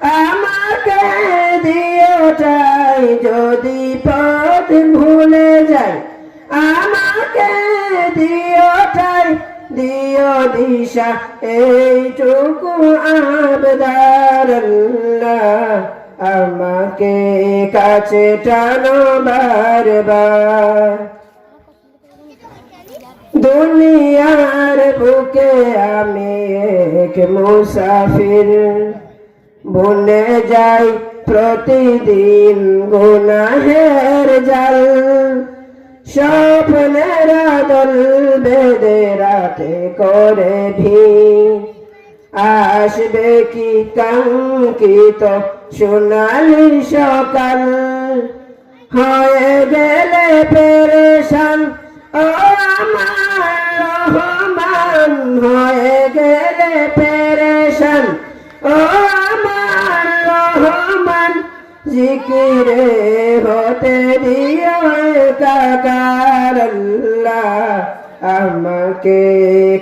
আমাকে দিওটাই যদি পথ ভুলে যাই। আমাকে দিও দিশা, এইটুকু আবদার আমাকে কাছে টানো বারবার। দুনিয়ার বুকে আমি এক মুসাফির। বনে যাই প্রতিদিন গুনাহের জাল। স্বপ্নের দল বেদে রাতে করে ভি আসবে কি কাঙ্কিত সোনালি সকাল? হয়ে গেলে পেরেশান জিকিরে হতে দিও কাকার আমাকে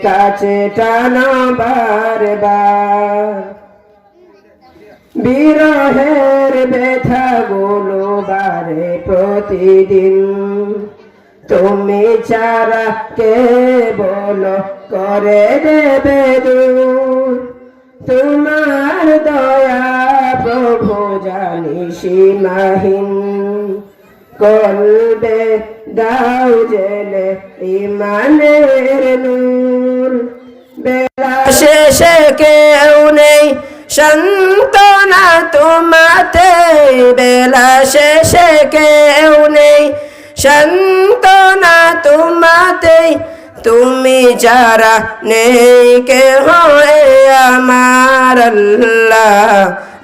কাছে টানো বারবার বিরহের ব্যথা গুলো বারে প্রতিদিন। তুমি চারা কে বলো করে দেবে দূর? তোমার দয়া সীমাহীন কলবে দাও জেলে ইমানের নূর। বেলা শেষে কেউ নেই সন্তনা তোমাতে। বেলা শেষে কেউ নেই সন্তনা তোমাতে। তুমি যারা নেই কে হয় আমার আল্লাহ।